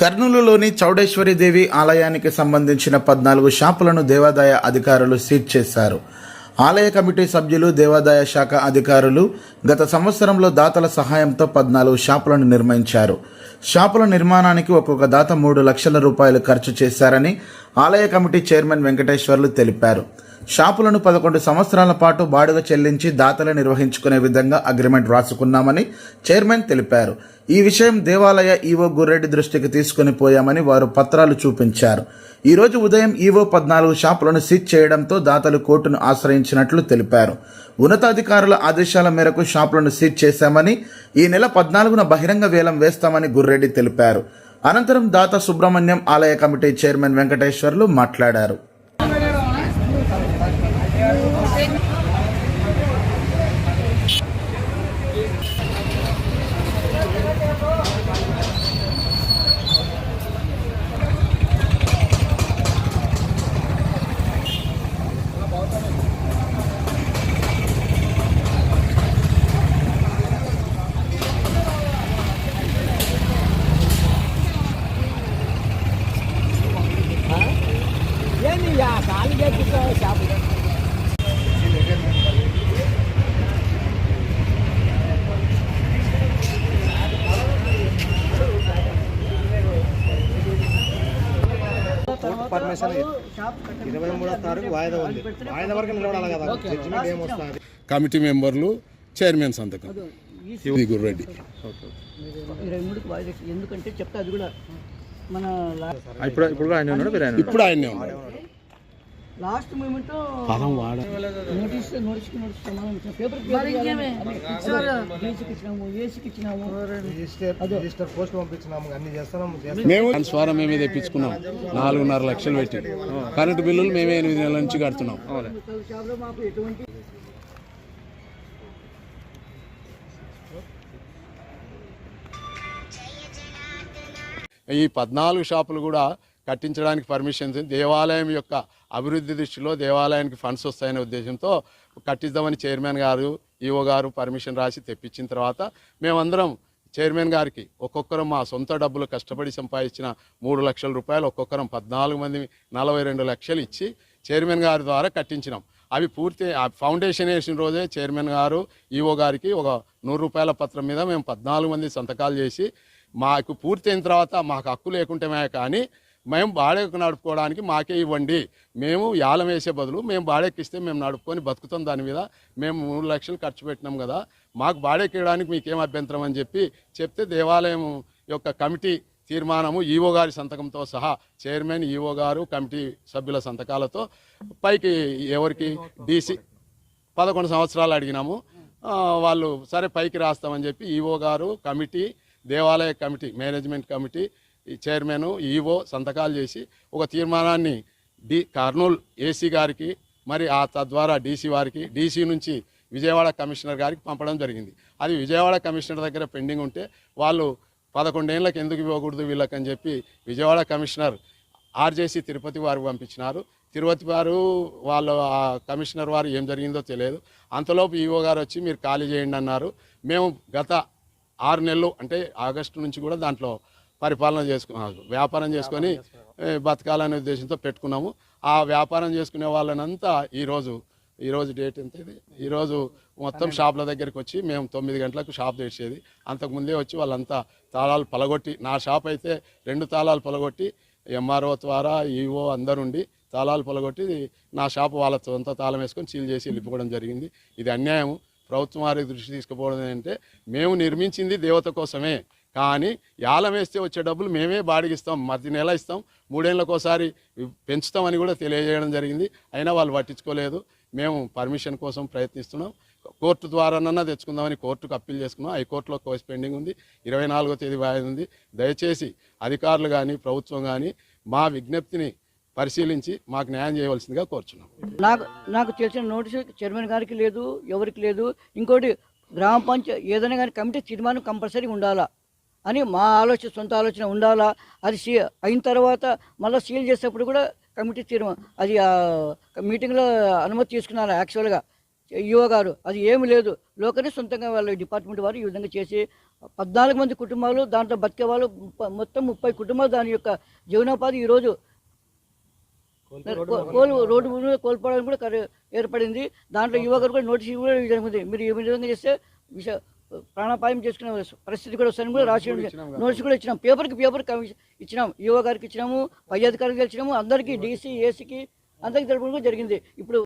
కర్నూలులోని చౌడేశ్వరిదేవి ఆలయానికి సంబంధించిన పద్నాలుగు షాపులను దేవాదాయ అధికారులు సీజ్ చేశారు. ఆలయ కమిటీ సభ్యులు దేవాదాయ శాఖ అధికారులు గత సంవత్సరంలో దాతల సహాయంతో పద్నాలుగు షాపులను నిర్మించారు. షాపుల నిర్మాణానికి ఒక్కొక్క దాత మూడు లక్షల రూపాయలు ఖర్చు చేశారని ఆలయ కమిటీ చైర్మన్ వెంకటేశ్వర్లు తెలిపారు. షాపులను పదకొండు సంవత్సరాల పాటు బాడుగ చెల్లించి దాతలు నిర్వహించుకునే విధంగా అగ్రిమెంట్ రాసుకున్నామని చైర్మన్ తెలిపారు. ఈ విషయం దేవాలయ ఈవో గుర్రెడ్డి దృష్టికి తీసుకుని పోయామని వారు పత్రాలు చూపించారు. ఈరోజు ఉదయం ఈవో పద్నాలుగు షాపులను సీజ్ చేయడంతో దాతలు కోర్టును ఆశ్రయించినట్లు తెలిపారు. ఉన్నతాధికారుల ఆదేశాల మేరకు షాపులను సీజ్ చేశామని ఈ నెల పద్నాలుగున బహిరంగ వేలం వేస్తామని గుర్రెడ్డి తెలిపారు. అనంతరం దాత సుబ్రహ్మణ్యం ఆలయ కమిటీ చైర్మన్ వెంకటేశ్వర్లు మాట్లాడారు. Obrigado. పర్మిషన్ ఇరవై మూడో తారీఖు వాయిదా ఉంది. వాయిదా వరకు నిలబడాలి కదా. జడ్జిమెంట్ ఏం వస్తుంది? కమిటీ మెంబర్లు చైర్మన్ సంతకం. ఇది గుర్రెడ్డి. ఇరవై మూడుకి వాయిదా ఎందుకంటే చెప్తా అది కూడా మన ఇప్పుడు ఇప్పుడు ఆయన ఉన్నాడు? ఇప్పుడు ఆయనే ఉన్నారు last moment notice notice notice paper ఇచ్చినాము ఏసీకి ఇచ్చినాము. రిజిస్టర్ రిజిస్టర్ పోస్ట్ పంపించినాము అన్ని చేస్తున్నాము. మేము ట్రాన్స్ఫారం మేమే తెప్పించుకున్నాం. నాలుగున్నర లక్షలు పెట్టి. కరెంటు బిల్లులు మేమే ఎనిమిది నెలల నుంచి కడుతున్నాం. షాప్లో మాకు ఎటువంటి ఈ పద్నాలుగు షాపులు కూడా కట్టించడానికి పర్మిషన్ దేవాలయం యొక్క అభివృద్ధి దృష్టిలో దేవాలయానికి ఫండ్స్ వస్తాయనే ఉద్దేశంతో కట్టిద్దామని చైర్మన్ గారు ఈఓ గారు పర్మిషన్ రాసి తెప్పించిన తర్వాత మేమందరం చైర్మన్ గారికి ఒక్కొక్కరం మా సొంత డబ్బులు కష్టపడి సంపాదించిన మూడు లక్షల రూపాయలు ఒక్కొక్కరం పద్నాలుగు మంది నలభై రెండు లక్షలు ఇచ్చి చైర్మన్ గారి ద్వారా కట్టించినాం. అవి పూర్తి ఆ ఫౌండేషన్ వేసిన రోజే చైర్మన్ గారు ఈఓ గారికి ఒక నూరు రూపాయల పత్రం మీద మేము పద్నాలుగు మంది సంతకాలు చేసి మాకు పూర్తయిన తర్వాత మాకు హక్కు లేకుంటేమే కానీ మేము బాడెక్కు నడుపుకోవడానికి మాకే ఇవ్వండి. మేము యాలం వేసే బదులు మేము బాడెక్కిస్తే మేము నడుపుకొని బతుకుతాం దాని మీద. మేము మూడు లక్షలు ఖర్చు పెట్టినాం కదా. మాకు బాడెక్కడానికి మీకేం అభ్యంతరం అని చెప్పి చెప్తే దేవాలయం యొక్క కమిటీ తీర్మానము ఈఓ గారి సంతకంతో సహా చైర్మన్ ఈఓ గారు కమిటీ సభ్యుల సంతకాలతో పైకి ఎవరికి? డీసీ పదకొండు సంవత్సరాలు అడిగినాము. వాళ్ళు సరే పైకి రాస్తామని చెప్పి ఈఓ గారు కమిటీ దేవాలయ committee management committee chairman EO సంతకాలు చేసి ఒక తీర్మానాన్ని డి కర్నూలు ఏసీ గారికి మరి ఆ తద్వారా డీసీ వారికి డీసీ నుంచి విజయవాడ కమిషనర్ గారికి పంపడం జరిగింది. అది విజయవాడ కమిషనర్ దగ్గర పెండింగ్ ఉంటే వాళ్ళు పదకొండేళ్ళకి ఎందుకు ఇవ్వకూడదు వీళ్ళకని చెప్పి విజయవాడ కమిషనర్ ఆర్జేసీ తిరుపతి వారు పంపించినారు. తిరుపతి వారు వాళ్ళ ఆ కమిషనర్ వారు ఏం జరిగిందో తెలియదు. అంతలోపు ఈవో గారు వచ్చి మీరు ఖాళీ చేయండి అన్నారు. మేము గత ఆరు నెలలు అంటే ఆగస్టు నుంచి కూడా దాంట్లో పరిపాలన చేసుకున్నాము వ్యాపారం చేసుకొని బతకాలనే ఉద్దేశంతో పెట్టుకున్నాము. ఆ వ్యాపారం చేసుకునే వాళ్ళనంతా ఈరోజు ఈరోజు డేట్ ఎంత ఇది? ఈరోజు మొత్తం షాపుల దగ్గరికి వచ్చి మేము తొమ్మిది గంటలకు షాప్ తెరిచేది. అంతకుముందే వచ్చి వాళ్ళంతా తాళాలు పలగొట్టి నా షాప్ అయితే రెండు తాళాలు పలగొట్టి ఎంఆర్ఓ ద్వారా ఈఓ అందరుండి తాళాలు పలగొట్టి నా షాప్ వాళ్ళ సొంత తాళం వేసుకొని సీల్ చేసి వెళ్ళిపోవడం జరిగింది. ఇది అన్యాయం ప్రభుత్వం వారి దృష్టి తీసుకుపోవడం ఏంటంటే మేము నిర్మించింది దేవత కోసమే. కానీ యాలం వేస్తే వచ్చే డబ్బులు మేమే బాడిగిస్తాం మధ్య నెల ఇస్తాం మూడేళ్ళకోసారి పెంచుతామని కూడా తెలియజేయడం జరిగింది. అయినా వాళ్ళు పట్టించుకోలేదు. మేము పర్మిషన్ కోసం ప్రయత్నిస్తున్నాం. కోర్టు ద్వారానన్నా తెచ్చుకుందామని కోర్టుకు అప్పీల్ చేసుకున్నాం. హైకోర్టులో కోర్స్ పెండింగ్ ఉంది. ఇరవై నాలుగో తేదీ వాయిదా ఉంది. దయచేసి అధికారులు కానీ ప్రభుత్వం కానీ మా విజ్ఞప్తిని పరిశీలించి మాకు న్యాయం చేయవలసిందిగా కోరుచున్నాం. నాకు నాకు తెలిసిన నోటీసు చైర్మన్ గారికి లేదు ఎవరికి లేదు. ఇంకోటి గ్రామ పంచాయతీ ఏదైనా కానీ కమిటీ తీర్మానం కంపల్సరీ ఉండాలా? అని మా ఆలోచన సొంత ఆలోచన ఉండాలా? అది సీ అయిన తర్వాత మళ్ళీ సీల్ చేసేటప్పుడు కూడా కమిటీ తీర్మానం అది మీటింగ్లో అనుమతి తీసుకున్నారు యాక్చువల్గా. ఈఓ గారు అది ఏమి లేదు. లోకనే సొంతంగా వాళ్ళ డిపార్ట్మెంట్ వారు ఈ విధంగా చేసి పద్నాలుగు మంది కుటుంబాలు దాంట్లో బతికే వాళ్ళు మొత్తం ముప్పై కుటుంబాలు దాని యొక్క జీవనోపాధి ఈరోజు కోలు రోడ్డు మీద కోల్పోవడానికి కూడా ఏర్పడింది. దాంట్లో యువ గారు కూడా నోటీస్ కూడా ఇవ్వడం జరిగింది. మీరు ఈ విధంగా చేస్తే విష ప్రాణాపాయం చేసుకునే పరిస్థితి కూడా వస్తాయని కూడా రాసి నోటీస్ కూడా ఇచ్చినాం. పేపర్కి పేపర్ కమిషన్ ఇచ్చినాం. యువ గారికి ఇచ్చినాము పై అధికారికి ఇచ్చినాము. అందరికీ డీసీ ఏసీకి అందరికీ తెలపడం కూడా జరిగింది. ఇప్పుడు